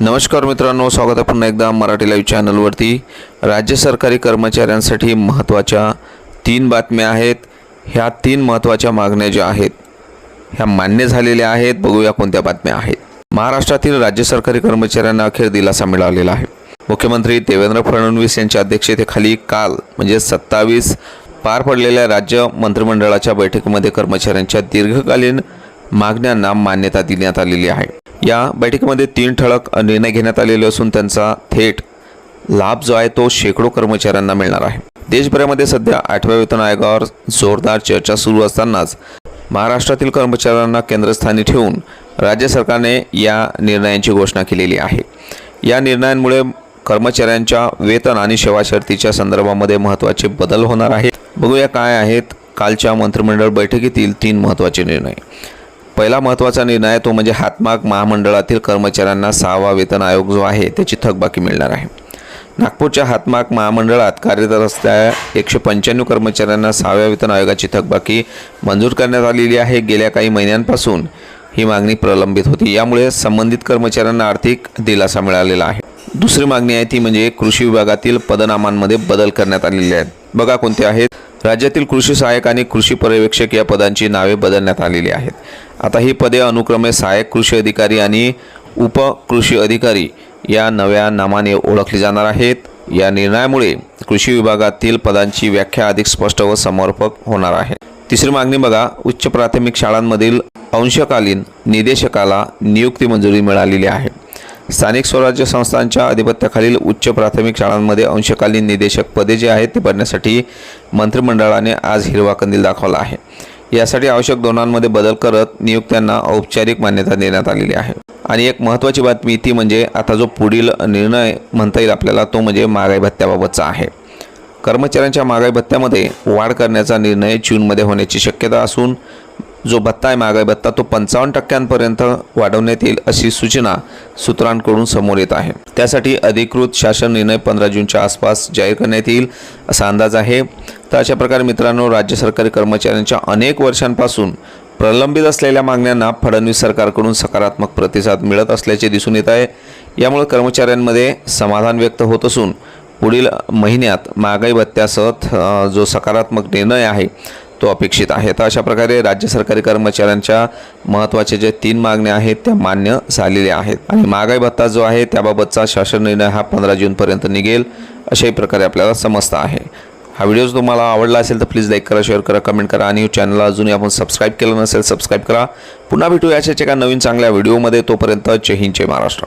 नमस्कार मित्रांनो स्वागत आहे पुन्हा एकदा मराठी लाईव्ह चॅनलवरती. राज्य सरकारी कर्मचाऱ्यांसाठी महत्त्वाच्या तीन बातम्या आहेत. ह्या तीन महत्त्वाच्या मागण्या ज्या आहेत ह्या मान्य झालेल्या आहेत. बघूया कोणत्या बातम्या आहेत. महाराष्ट्रातील राज्य सरकारी कर्मचाऱ्यांना अखेर दिलासा मिळालेला आहे. मुख्यमंत्री देवेंद्र फडणवीस यांच्या अध्यक्षतेखाली काल म्हणजे सत्तावीस पार पडलेल्या राज्य मंत्रिमंडळाच्या बैठकीमध्ये कर्मचाऱ्यांच्या दीर्घकालीन मागण्यांना मान्यता देण्यात आलेली आहे. या बैठकीमध्ये तीन ठळक निर्णय घेण्यात आलेले असून त्यांचा थेट लाभ जो आहे तो शेकडो कर्मचाऱ्यांना मिळणार आहे. देशभरामध्ये सध्या आठव्या वेतन आयोगावर जोरदार चर्चा सुरू असतानाच महाराष्ट्रातील कर्मचाऱ्यांना केंद्रस्थानी ठेवून राज्य सरकारने या निर्णयांची घोषणा केलेली आहे. या निर्णयांमुळे कर्मचाऱ्यांच्या वेतन आणि सेवा शर्तीच्या संदर्भामध्ये महत्त्वाचे बदल होणार आहेत. बघूया काय आहेत कालच्या मंत्रिमंडळ बैठकीतील तीन महत्त्वाचे निर्णय. पहिला महत्त्वाचा निर्णय आहे तो म्हणजे हातमाग महामंडळातील कर्मचाऱ्यांना सहावा वेतन आयोग जो आहे त्याची थकबाकी मिळणार आहे. नागपूरच्या हातमाग महामंडळात कार्यरत असलेल्या एकशे पंच्याण्णव कर्मचाऱ्यांना सहाव्या वेतन आयोगाची थकबाकी मंजूर करण्यात आलेली आहे. गेल्या काही महिन्यांपासून ही मागणी प्रलंबित होती. यामुळे संबंधित कर्मचाऱ्यांना आर्थिक दिलासा मिळालेला आहे. दुसरी मागणी आहे ती म्हणजे कृषी विभागातील पदनामांमध्ये बदल करण्यात आलेले आहेत. बघा कोणते आहेत. राज्यातील कृषी सहाय्यक आणि कृषी पर्यवेक्षक या पदांची नावे बदलण्यात आलेली आहेत. आता ही पदे अनुक्रमे सहाय्यक कृषी अधिकारी आणि उप कृषी अधिकारी या नव्या नामाने ओळखली जाणार आहेत. या निर्णयामुळे कृषी विभागातील पदांची व्याख्या अधिक स्पष्ट व समर्पक होणार आहे. तिसरी मागणी बघा उच्च प्राथमिक शाळांमधील अंशकालीन निदेशकाला नियुक्ती मंजुरी मिळालेली आहे. स्थानिक स्वराज्य संस्थांच्या अधिपत्याखालील उच्च प्राथमिक शाळांमध्ये अंशकालीन निदेशक पदे जे आहेत ते भरण्यासाठी मंत्रिमंडळाने आज हिरवा कंदील दाखवला आहे. यासाठी आवश्यक धोरणांमध्ये बदल करत नियुक्त्यांना औपचारिक मान्यता देण्यात आलेली आहे. आणि एक महत्त्वाची बातमी ती म्हणजे आता जो पुढील निर्णय म्हणता येईल आपल्याला तो म्हणजे महागाई भत्त्याबाबतचा आहे. कर्मचाऱ्यांच्या महागाई भत्त्यामध्ये वाढ करण्याचा निर्णय जूनमध्ये होण्याची शक्यता असून जो भत्ता आहे महागाई भत्ता तो पंचावन्न टक्क्यांपर्यंत वाढवण्यात येईल अशी सूचना सूत्रांकडून समोर येत आहे. त्यासाठी अधिकृत शासन निर्णय पंधरा जूनच्या आसपास जाहीर करण्यात येईल असा अंदाज आहे. तर अशा प्रकारे मित्रांनो राज्य सरकारी कर्मचाऱ्यांच्या अनेक वर्षांपासून प्रलंबित असलेल्या मागण्यांना फडणवीस सरकारकडून सकारात्मक प्रतिसाद मिळत असल्याचे दिसून येत आहे. यामुळे कर्मचाऱ्यांमध्ये समाधान व्यक्त होत असून पुढील महिन्यात महागाई भत्त्यासह जो सकारात्मक निर्णय आहे तो अपेक्षित आहे. तर अशा प्रकारे राज्य सरकारी कर्मचाऱ्यांच्या महत्त्वाचे जे तीन मागण्या आहेत त्या मान्य झालेल्या आहेत. आणि महागाई भत्ता जो आहे त्याबाबतचा शासन निर्णय हा पंधरा जूनपर्यंत निघेल अशाही प्रकारे आपल्याला समजता आहे. हा व्हिडिओ तुम्हाला आवडला असेल तर प्लीज लाईक करा शेअर करा कमेंट करा आणि चॅनलला अजूनही आपण सबस्क्राईब केलं नसेल सबस्क्राईब करा. पुन्हा भेटूया अशाच एका नवीन चांगल्या व्हिडिओमध्ये तोपर्यंत जय हिंद जय महाराष्ट्र.